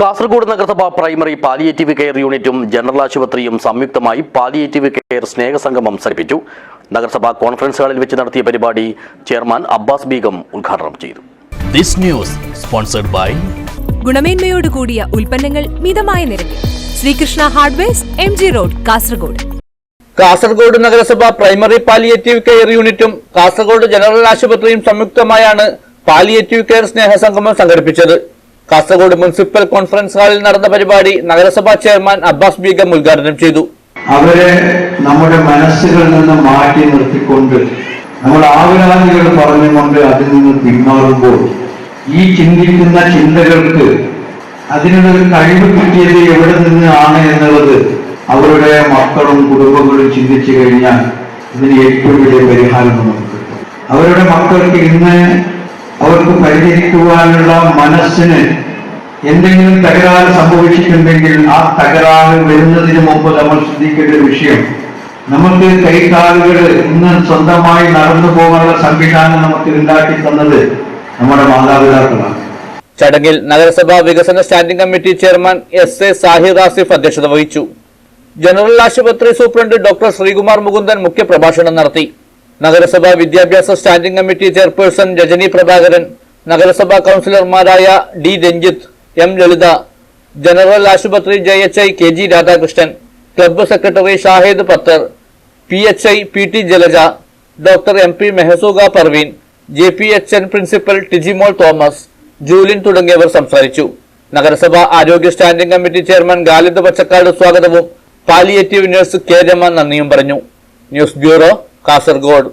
കാസർഗോഡ് നഗരസഭ primary palliative care യൂണിറ്റും general ആശുപത്രിയും സംയുക്തമായി പാലിയേറ്റീവ് കെയർ സ്നേഹസംഗമം സംഘടിപ്പിച്ചു. നഗരസഭാ കോൺഫറൻസ് ഹാളിൽ വെച്ച് നടത്തിയ പരിപാടി ചെയർമാൻ അബ്ബാസ് ബീഗം ഉദ്ഘാടനം ചെയ്തു. This news sponsored by ഗുണമേന്മയോട് കൂടിയ ഉൽപ്പന്നങ്ങൾ മിതമായ നിരക്കിൽ. Sreekrishna hardwares M G road Kasaragod. Kasaragod നഗരസഭ പ്രൈമറി പാലിയേറ്റീവ് കെയർ യൂണിറ്റും കാസർഗോഡ് ജനറൽ ആശുപത്രിയും സംയുക്തമായാണ് പാലിയേറ്റീവ് കെയർ സ്നേഹ സംഗമം സംഘടിപ്പിച്ചത്. കാസർഗോഡ് മുനിസിപ്പൽ കോൺഫറൻസ് ഹാളിൽ നടന്ന പരിപാടി നഗരസഭാ ചെയർമാൻ അബ്ബാസ് ബീഗം ഉദ്ഘാടനം ചെയ്തു. അവരെ നമ്മുടെ മനസ്സുകളിൽ നിന്ന് മാറ്റി നിർത്തിക്കൊണ്ട് നമ്മൾ ആവരാധികൾ പറഞ്ഞുകൊണ്ട് അതിൽ നിന്ന് പിന്മാറുമ്പോൾ ഈ ചിന്തിക്കുന്ന ചിന്തകൾക്ക് അതിനുള്ളൊരു കഴിവ് കിട്ടിയത് എവിടെ നിന്നാണ് എന്നുള്ളത് അവരുടെ മക്കളും കുടുംബങ്ങളും ചിന്തിച്ചു കഴിഞ്ഞാൽ ഇതിന് ഏറ്റവും വലിയ പരിഹാരം നമുക്ക് അവരുടെ മക്കൾക്ക് ഇന്ന് അവർക്ക് പരിഹരിക്കുവാനുള്ള മനസ്സിന് എന്തെങ്കിലും തകരാറ് സംഭവിച്ചിട്ടുണ്ടെങ്കിൽ ആ തകരാറ് വരുന്നതിന് മുമ്പ് നമ്മൾ ശ്രദ്ധിക്കേണ്ട ഒരു വിഷയം. നമുക്ക് കൈകാലുകൾ ഇന്ന് സ്വന്തമായി നടന്നു പോകാനുള്ള സംവിധാനം നമുക്ക് ഉണ്ടാക്കി തന്നത് നമ്മുടെ മാതാപിതാക്കളാണ്. ചടങ്ങിൽ നഗരസഭാ വികസന standing committee chairman S A Sahir Asif അധ്യക്ഷത വഹിച്ചു. ജനറൽ ആശുപത്രി സൂപ്രണ്ട് ഡോക്ടർ ശ്രീകുമാർ മുകുന്ദൻ മുഖ്യപ്രഭാഷണം നടത്തി. നഗരസഭാ വിദ്യാഭ്യാസ standing committee chairperson Rajani Prabhakaran നഗരസഭാ കൌൺസിലർമാരായ D Ranjith M Lalitha general ആശുപത്രി J H I K G Radhakrishnan club secretary Shahid Pathar P H I P T Jalaja doctor M P Mehasooga Parveen J P H N principal Tijimol Thomas Julin തുടങ്ങിയവർ സംസാരിച്ചു. നഗരസഭ ആരോഗ്യ standing committee chairman Khalid Pachakkad സ്വാഗതവും palliative nurse K Rama നന്ദിയും പറഞ്ഞു. News bureau Kasaragod.